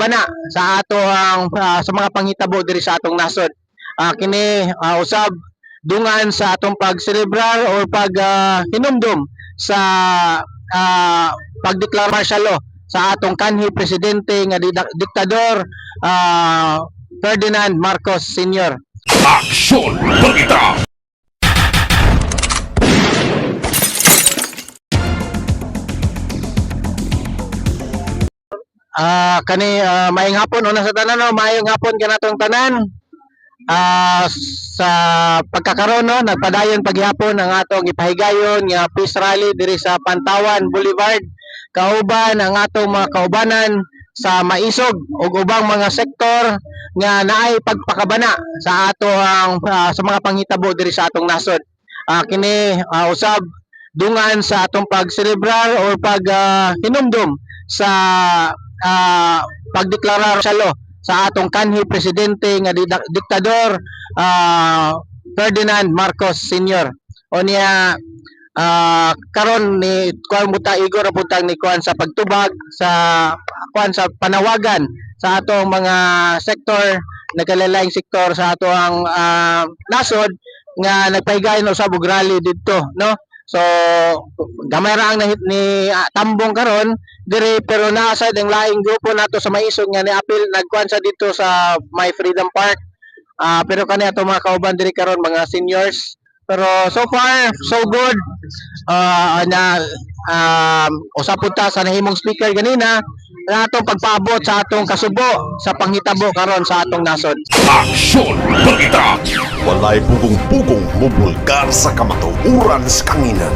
pagpakabana sa ato ang ah, sa mga panghitabo diri sa atong nasod. Ah, kini ah, usab dungan sa atong pagselebrar or pag ah, hinumdum sa ah, pagdeklara martial law sa atong kanhi presidente nga di- diktador ah, Ferdinand Marcos Sr. Aksyon Balita! Ah, kani ah, maayong hapon una sa tanan no, maayong hapon kanatong tanan. Ah, sa pagkakaroon no, nagpadayon paghapon ang atong ipahigayon nga peace rally diri sa Pantawan Boulevard. Kauban ang atong mga kaubanan sa maisog ug ubang mga sektor nga naay pagpakabana sa ato ang ah, sa mga panghitabo diri sa atong nasod. Ah, kini ah, usab dungan sa atong pagselebrar or pag ah, hinumdum sa ah, pagdeklarar sa law sa atong kanhi presidente nga di- diktador ah, Ferdinand Marcos Sr. O niya ah, karon ni kuan muta igor ang puntang ni kuan sa pagtubag sa kuan sa panawagan sa atong mga sektor nagkalalayng sektor sa atong ah, nasod nga nagpahigayon usab og rally didto no so gamay ra ang nahit ni ah, tambong karon. Dire pero naa sad ang laing grupo nato sa maisog nga niapil nagkuan sa dito sa My Freedom Park. Ah, pero kani ato mga kauban diri karon mga seniors. Pero so far so good. Ah, na um, usapod ta sa nahimong speaker ganina na atong pagpaabot sa atong kasubo sa panghitabo karon sa atong nasod Aksyon Balita! Walay pugong-pugong mubulgar sa kamatuuran sa kanginan.